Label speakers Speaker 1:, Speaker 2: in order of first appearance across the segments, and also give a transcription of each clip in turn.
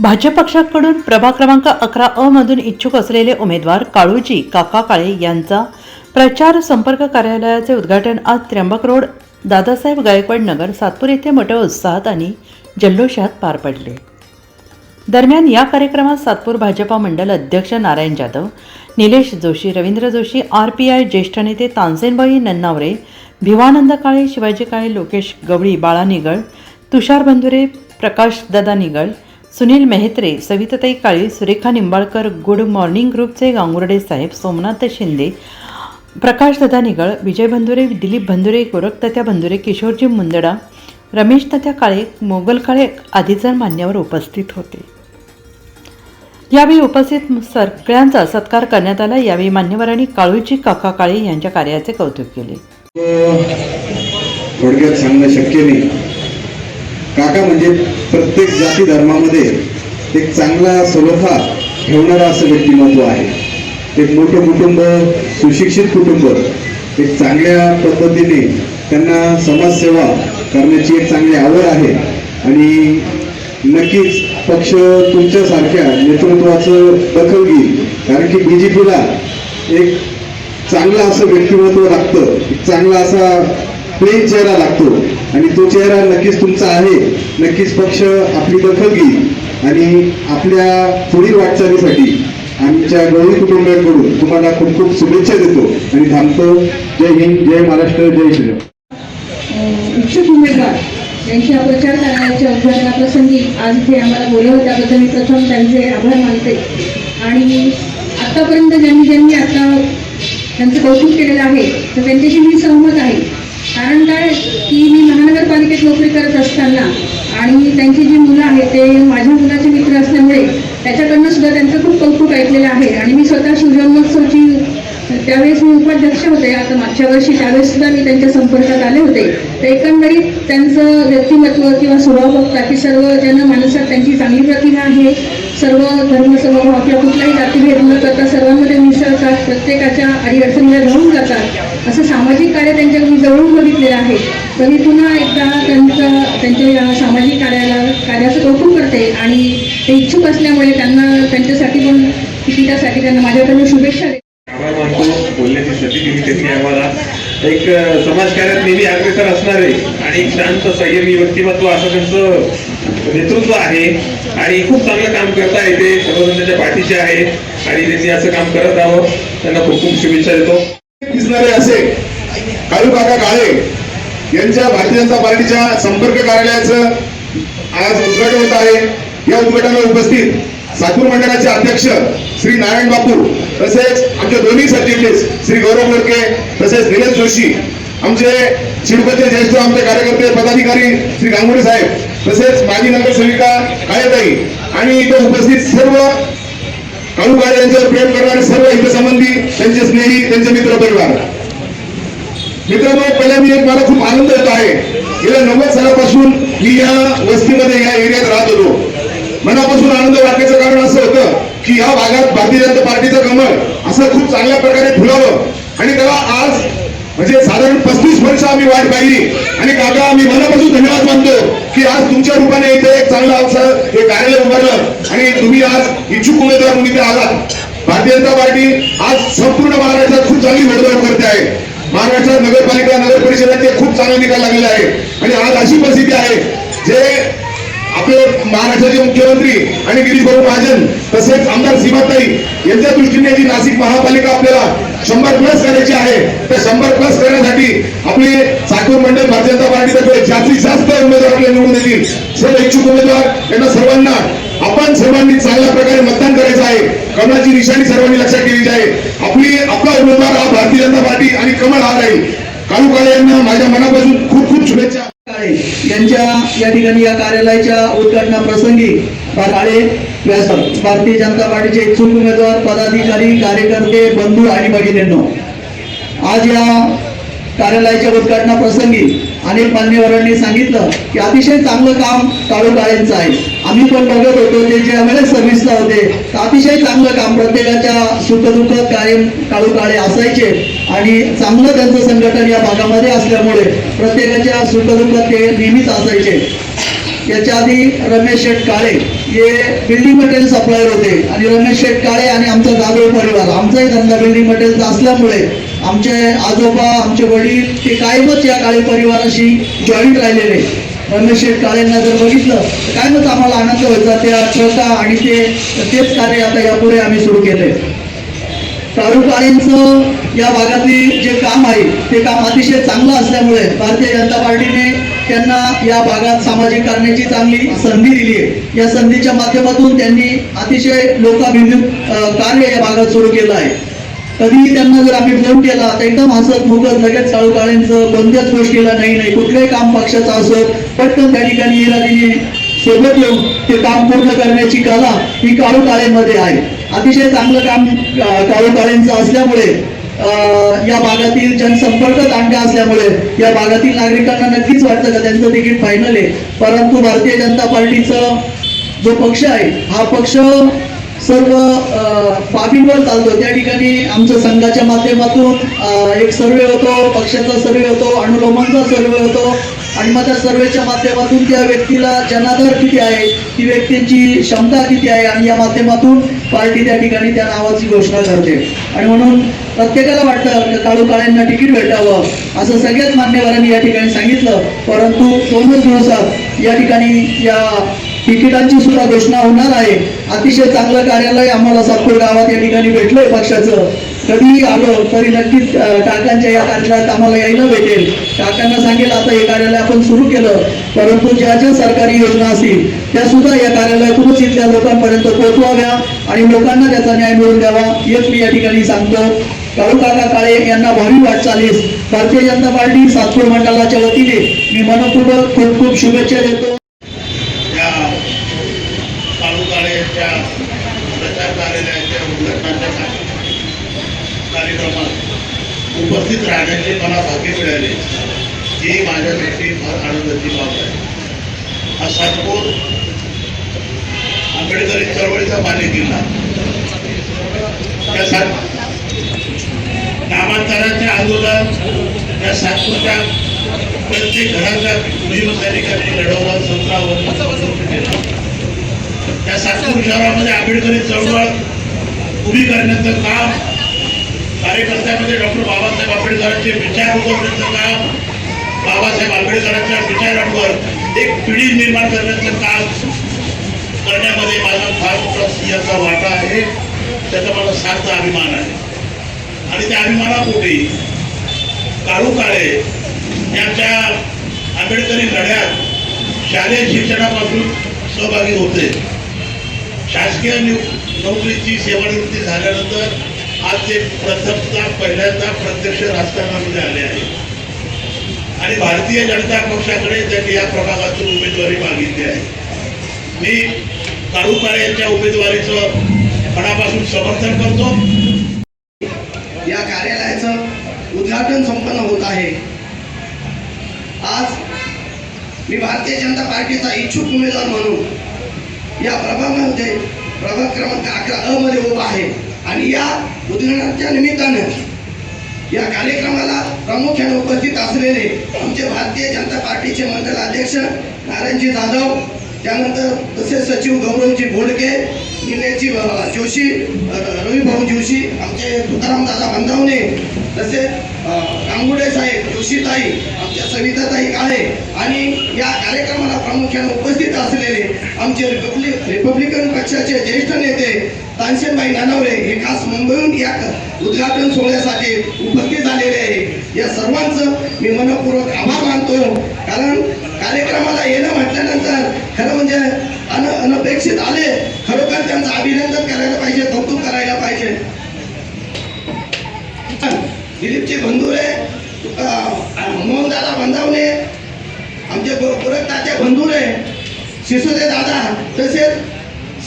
Speaker 1: भाजप पक्षाकडून प्रभाग क्रमांक अकरा अ मधून इच्छुक असलेले उमेदवार काळूजी काका काळे यांचा प्रचार संपर्क कार्यालयाचे उद्घाटन आज त्र्यंबक रोड दादासाहेब गायकवाड नगर सातपूर येथे मोठ्या उत्साहात आणि जल्लोषात पार पडले. दरम्यान या कार्यक्रमात सातपूर भाजपा मंडल अध्यक्ष Narayan Jadhav Nilesh Joshi Ravindra Joshi R P I ज्येष्ठ नेते तानसेनबाई नन्नावरे भिवानंद काळे शिवाजी काळे लोकेश गवळी बाळा निगळ तुषार बंधुरे प्रकाश दादा निगळ सुनील मेहत्रे सविताताई काळे सुरेखा निंबाळकर गुड मॉर्निंग ग्रुपचे गांगुर्डे साहेब सोमनाथ शिंदे प्रकाश दादा निगळ विजय बंधुरे दिलीप बंधुरे गोरखतात्या बंधुरे किशोरजी मुंदडा रमेश तात्या काळे मोगल काळे आदी मान्यवर उपस्थित होते. यावेळी उपस्थित सगळ्यांचा सत्कार करण्यात आला. यावेळी मान्यवरांनी काळूजी काका काळे यांच्या कार्याचे कौतुक केले.
Speaker 2: थोडक्यात सांगणं शक्य नाही. काका म्हणजे प्रत्येक जाती धर्मामध्ये एक चांगला सलोखा ठेवणारा असं व्यक्तिमत्व आहे. एक मोठं कुटुंब सुशिक्षित कुटुंब एक चांगल्या पद्धतीने त्यांना समाजसेवा करण्याची एक चांगली आवड आहे. आणि नक्कीच पक्ष तुमच्यासारख्या नेतृत्वाचं दखल घेईल. कारण की बी जे पीला एक चांगलं असं व्यक्तिमत्व लागतं. चांगला असा प्लेन चेहरा लागतो. आणि तो चेहरा नक्कीच तुमचा आहे. नक्कीच पक्ष आपली दखल घेईल. आणि आपल्या पुढील वाटचालीसाठी आमच्या गवळी कुटुंबियांकडून तुम्हाला खूप खूप शुभेच्छा देतो. आणि थांबतो. जय हिंद जय महाराष्ट्र जय श्रीराम.
Speaker 3: इच्छुक उमेदवार यांच्या प्रचार कार्यालयाच्या उद्घाटनाप्रसंगी आज इथे आम्हाला बोलवलं त्याबद्दल मी प्रथम त्यांचे आभार मानते. आणि आत्तापर्यंत ज्यांनी ज्यांनी आता त्यांचं कौतुक केलेलं आहे तर त्यांच्याशी मी सहमत आहे. कारण काय? की मी महानगरपालिकेत नोकरी करत असताना आणि त्यांची जी मुलं आहेत ते माझ्या मुलाचे मित्र असल्यामुळे त्याच्याकडनं सुद्धा त्यांचं खूप कौतुक ऐकलेलं आहे. आणि मी स्वतः शिवजन्मोत्सवची त्यावेळेस मी उपाध्यक्ष होते. आता मागच्या वर्षी त्यावेळेस सुद्धा मी त्यांच्या संपर्कात आले होते. तर एकंदरीत त्यांचं व्यक्तिमत्व किंवा स्वभाव बघता की सर्व जनमानसात त्यांची चांगली प्रतिभा आहे सर्व धर्म समभाव किंवा कुठलाही जातीभेद न करता सर्वांमध्ये मिसळतात प्रत्येकाच्या अडीअडचणीला जाऊन जातात. असं सामाजिक कार्य त्यांच्या मी जवळून बघितलेलं आहे. तर मी पुन्हा एकदा त्यांचं त्यांच्या या सामाजिक कार्याला कार्याचं कौतुक करते आणि ते इच्छुक असल्यामुळे त्यांना त्यांच्यासाठी पण तिकिटासाठी त्यांना माझ्याकडून शुभेच्छा देते.
Speaker 4: आभार मानतो बोलण्याची संधी दिली आम्हाला. एक समाजकार्यात नेहमी अग्रेसर असणारे आणि एक शांत संयमी व्यक्तिमत्व असं त्यांचं नेतृत्व आहे आणि खूप चांगलं काम करता येते सर्वजण त्याच्या पाठीचे आहेत आणि त्यांनी असं काम करत आहोत. त्यांना खूप खूप शुभेच्छा देतो.
Speaker 2: दिसणारे असे काळू काका काळे यांच्या भारतीय जनता पार्टीच्या संपर्क कार्यालयाचं आज उद्घाटन होत आहे. या उद्घाटनाला उपस्थित सातूर मंडळाचे अध्यक्ष श्री नारायण बापू तसेच आमचे दोन्ही सरचिटणीस श्री गौरव लडके तसेच निलेश जोशी आमचे शिडकोचे ज्येष्ठ आमचे कार्यकर्ते पदाधिकारी श्री गांगुडे साहेब तसेच माजी नगरसेविका काळेताई आणि इथं उपस्थित सर्व काळू यांच्यावर प्रेम करणारे सर्व हितसंबंधी त्यांचे स्नेही त्यांचे मित्र परिवार मित्रांनो पहिल्या मी एक मला खूप आनंद येत आहे. गेल्या नव्वद सालापासून मी या वस्तीमध्ये या एरियात राहत होतो. मनापासून आनंद वाटण्याचं कारण असं होतं की या भागात भारतीय जनता पार्टीचं कमळ असं खूप चांगल्या प्रकारे फुलावं. आणि त्याला आज म्हणजे साधारण पस्तीस वर्ष आम्ही वाट पाहिली. आणि काका आम्ही मनापासून धन्यवाद मानतो की आज तुमच्या रूपाने इथे एक चांगलं अवसर हे कार्यालय उभारलं आणि तुम्ही आज इच्छुक उमेदवार म्हणून इथे आलात. भारतीय जनता पार्टी आज संपूर्ण महाराष्ट्रात खूप चांगली भेदभाव करते आहे. महाराष्ट्रात नगरपालिका नगर परिषदाचे खूप चांगला निकाल लागलेला आहे. आणि आज अशी परिस्थिती आहे जे आपले महाराष्ट्राचे मुख्यमंत्री आणि गिरीश भाऊ महाजन तसेच आमदार सीमाताई यांच्या दृष्टीने जी नाशिक महापालिका आपल्याला शंभर प्लस करायची आहे. त्या शंभर प्लस करण्यासाठी आपले सातूर मंडळ भारतीय जनता पार्टीतर्फे जास्तीत जास्त उमेदवार आपल्याला निवडून देतील. सर्व इच्छुक उमेदवार यांना सर्वांना आपण सर्वांनी चांगल्या प्रकारे मतदान करायचं आहे. कमळाची निशाणी सर्वांनी लक्षात केली आहे. आपली आपला उमेदवार हा भारतीय जनता पार्टी आणि कमळ हा राहील. काळू काळे यांना माझ्या मनापासून खूप खूप शुभेच्छा.
Speaker 5: यांच्या या ठिकाणी या कार्यालयाच्या उद्घाटनाप्रसंगी काळे व्यास- भारतीय जनता पार्टीचे इच्छुक उमेदवार पदाधिकारी कार्यकर्ते बंधू आणि भगिनींनो आज या कार्यालयाच्या उद्घाटना प्रसंगी अनेक मान्यवरांनी सांगितलं की अतिशय चांगलं काम काळू काळेंचं आहे. आम्ही पण बघत होतो ते ज्या वेळेस सर्व्हिसला होते तर अतिशय चांगलं काम प्रत्येकाच्या सुखदुःखात कायम काळू काळे असायचे आणि चांगलं त्यांचं संघटन या भागामध्ये असल्यामुळे प्रत्येकाच्या सुखदुःखात ते नेहमीच असायचे. याच्या आधी रमेश शेठ काळे हे बिल्डिंग मटेरियल सप्लायर होते. आणि रमेश शेठ काळे आणि आमचा जाधव परिवार आमचाही धंदा बिल्डिंग मटेरियलचा असल्यामुळे आमचे आजोबा आमचे वडील ते कायमच या काळे परिवाराशी जॉईंट राहिलेले. रमेश शेठ काळेंना जर बघितलं तर कायमच आम्हाला आनंद व्हायचा. त्या श्रद्धा आणि ते तेच कार्य आता यापुढे आम्ही सुरू केले काळू काळेंचं या भागातली जे काम आहे ते काम अतिशय चांगलं असल्यामुळे भारतीय जनता पार्टीने त्यांना या भागात सामाजिक करण्याची चांगली संधी दिली आहे. या संधीच्या माध्यमातून त्यांनी अतिशय लोकाभिमुख कार्य या भागात सुरू केलं आहे. कधीही त्यांना जर आम्ही फोन केला तर एकदम हसत मुगत लगेच काळू कोणत्याच गोष्टीला नाही नाही कुठलंही काम पक्षाचं असत पटकन त्या ठिकाणी येला तिने सोबत येऊन ते काम पूर्ण करण्याची कला ही काळू आहे. अतिशय चांगलं काम अं, काळू असल्यामुळे या भागातील जनसंपर्क चांगला असल्यामुळे या भागातील नागरिकांना नक्कीच वाटतं का त्यांचं तिकीट फायनल आहे. परंतु भारतीय जनता पार्टीचा जो पक्ष आहे हा पक्ष सर्व अ, बाबींवर चालतो त्या ठिकाणी आमच्या संघाच्या माध्यमातून एक सर्वे होतो पक्षाचा सर्वे होतो अनुलोमांचा सर्वे होतो आणि मग त्या सर्वेच्या माध्यमातून त्या व्यक्तीला जनाधार किती आहे ती व्यक्तींची क्षमता किती आहे आणि या माध्यमातून पार्टी त्या ठिकाणी त्या नावाची घोषणा करते. आणि म्हणून प्रत्येकाला वाटतं की काळू काळ्यांना तिकीट भेटावं असं सगळ्याच मान्यवरांनी या ठिकाणी सांगितलं. परंतु दोनच दिवसात या ठिकाणी या तिकिटांची सुद्धा घोषणा होणार आहे. अतिशय चांगलं कार्यालय आम्हाला सातपूर गावात या ठिकाणी भेटलंय पक्षाचं. कधीही आलो तरी नक्कीच काकांच्या या कार्यालयात आम्हाला यायला भेटेल. काकांना सांगेल आता हे कार्यालय आपण सुरू केलं. परंतु ज्या ज्या सरकारी योजना असतील त्या सुद्धा या कार्यालयातूनच इथल्या लोकांपर्यंत पोहोचवाव्या आणि लोकांना त्याचा न्याय मिळवून द्यावा हेच मी या ठिकाणी सांगतो. काळू काका काळे यांना भावी वाटचालीस भारतीय जनता पार्टी सातपूर मंडळाच्या वतीने मी मनपूर्वक खूप खूप शुभेच्छा देतो
Speaker 6: या काळू काळे यांच्या प्रचार कार्यालयाच्या उद्घाटनाच्या का- कार्यक्रमात उपस्थित राहण्याचे मला भाग्य मिळाले ही माझ्यासाठी फार आनंदाची बाब आहे. हा सातपूर आंबेडकरी चळवळीचा बालेकिल्ला त्या सात नामांतराचे आंदोलन या सातपूरच्या प्रत्येक घराच्या भीमसैनिकांनी लढवला सतरा वर्ष त्या सातपूर शहरामध्ये आंबेडकरी चळवळ उभी करण्याचं काम कार्यकर्त्यामध्ये डॉक्टर बाबासाहेब आंबेडकरांचे विचार उभारण्याचं काम बाबासाहेब आंबेडकरांच्या विचारांवर एक पिढी निर्माण करण्याचं काम करण्यामध्ये माझा फार मोठा सिंहाचा वाटा आहे. त्याचा मला सार्थ अभिमान आहे. आणि त्या अभिमानापोटी काळू काळे यांच्या आंबेडकरी लढ्यात शालेय शिक्षणापासून सहभागी होते. शासकीय निव- नोकरीची सेवानिवृत्ती झाल्यानंतर आज ते प्रथमता पहिल्यांदा प्रत्यक्ष राजकारणामध्ये आले आहे आणि भारतीय जनता पक्षाकडे त्यांनी या प्रभागातून उमेदवारी मागितली आहे. मी काळुकाळे यांच्या उमेदवारीचं मनापासून समर्थन करतो.
Speaker 7: या कार्यालयाचं उद्घाटन संपन्न होत आहे. आज मी भारतीय जनता पार्टीचा इच्छुक उमेदवार म्हणून या प्रभागामध्ये प्रभाग क्रमांक अकरा अ मध्ये उभा आहे. आणि या उद्घाटनाच्या निमित्तानं या कार्यक्रमाला प्रामुख्याने उपस्थित असलेले आमचे भारतीय जनता पार्टीचे मंडल अध्यक्ष नारायणजी जाधव त्यानंतर तसेच सचिव गौरवजी बोडके निलेशजी जोशी रविभाऊ जोशी आमचे तुकारामदादा दादा तसेच कांगुडे साहेब जोशीताई आमच्या सविताताई काळे आणि या कार्यक्रमाला प्रामुख्याने उपस्थित असलेले आमचे रिपब्लिक रिपब्लिकन पक्षाचे ज्येष्ठ नेते तानसेनबाई नानवरे हे या उद्घाटन सोहळ्यासाठी उपस्थित झालेले आहे. या सर्वांचं मी मनपूर्वक आभार मानतो कारण कार्यक्रमाला येणं म्हटल्यानंतर खरं म्हणजे अन अनपेक्षित आले खरोखर त्यांचं अभिनंदन करायला पाहिजे कौतुक करायला पाहिजे. दिलीपचे बंधुरे मोहनदादा बंधावणे आमचे गोरखनाथचे बंधुरे शिसुदे दादा तसेच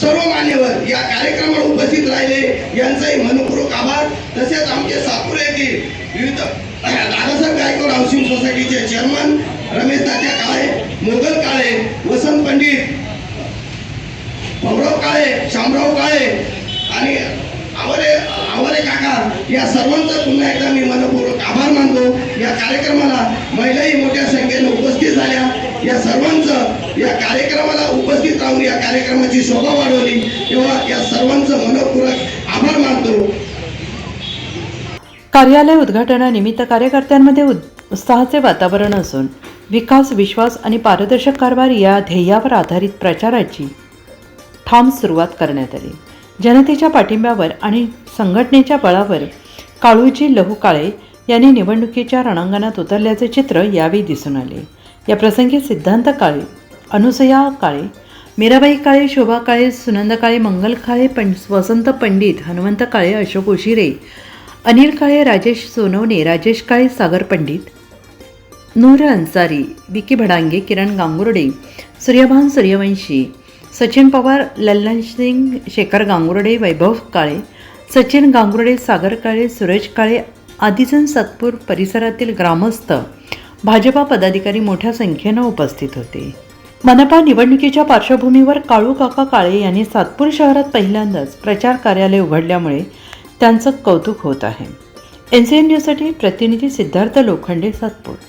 Speaker 7: सर्व मान्यवर या कार्यक्रमाला उपस्थित राहिले. यांचाही मनपूर्वक आभार. तसेच आमचे सातपूर येथील विविध दादासाहेब गायकवाड हाऊसिंग सोसायटीचे चेअरमन रमेश तात्या काळे मोगल काळे वसंत पंडित भाऊराव काळे शामराव काळे आणि आवरे आवरे काका या सर्वांचा पुन्हा एकदा मी मनपूर्वक आभार मानतो. या कार्यक्रमाला महिलाही मोठ्या संख्येने उपस्थित झाल्या. या सर्वांचं या कार्यक्रमाला उपस्थित राहून या कार्यक्रमाची शोभा वाढवली. तेव्हा या सर्वांचं मनपूर्वक आभार मानतो.
Speaker 1: कार्यालय उद्घाटनानिमित्त कार्यकर्त्यांमध्ये उत्साहाचे वातावरण असून विकास विश्वास आणि पारदर्शक कारभार या ध्येयावर आधारित प्रचाराची ठाम सुरुवात करण्यात आली. जनतेच्या पाठिंब्यावर आणि संघटनेच्या बळावर काळूजी लहू काळे यांनी निवडणुकीच्या रणांगणात उतरल्याचे चित्र यावेळी दिसून आले. या प्रसंगी सिद्धांत काळे अनुसया काळे मीराबाई काळे शोभा काळे सुनंद काळे मंगल काळे पं वसंत पंडित हनुमंत काळे अशोक उशिरे अनिल काळे राजेश सोनवणे राजेश काळे सागर पंडित नूर अन्सारी विकी भडांगे किरण गांगुर्डे सूर्यभान सूर्यवंशी सचिन पवार लल्लन सिंग शेखर गांगुर्डे वैभव काळे सचिन गांगुर्डे सागर काळे सुरेश काळे आदिजन सातपूर परिसरातील ग्रामस्थ भाजपा पदाधिकारी मोठ्या संख्येनं उपस्थित होते. मनपा निवडणुकीच्या पार्श्वभूमीवर काळू काका काळे यांनी सातपूर शहरात पहिल्यांदाच प्रचार कार्यालय उघडल्यामुळे त्यांचं कौतुक होत आहे. एन सी एन न्यूजसाठी प्रतिनिधी सिद्धार्थ लोखंडे सातपूर.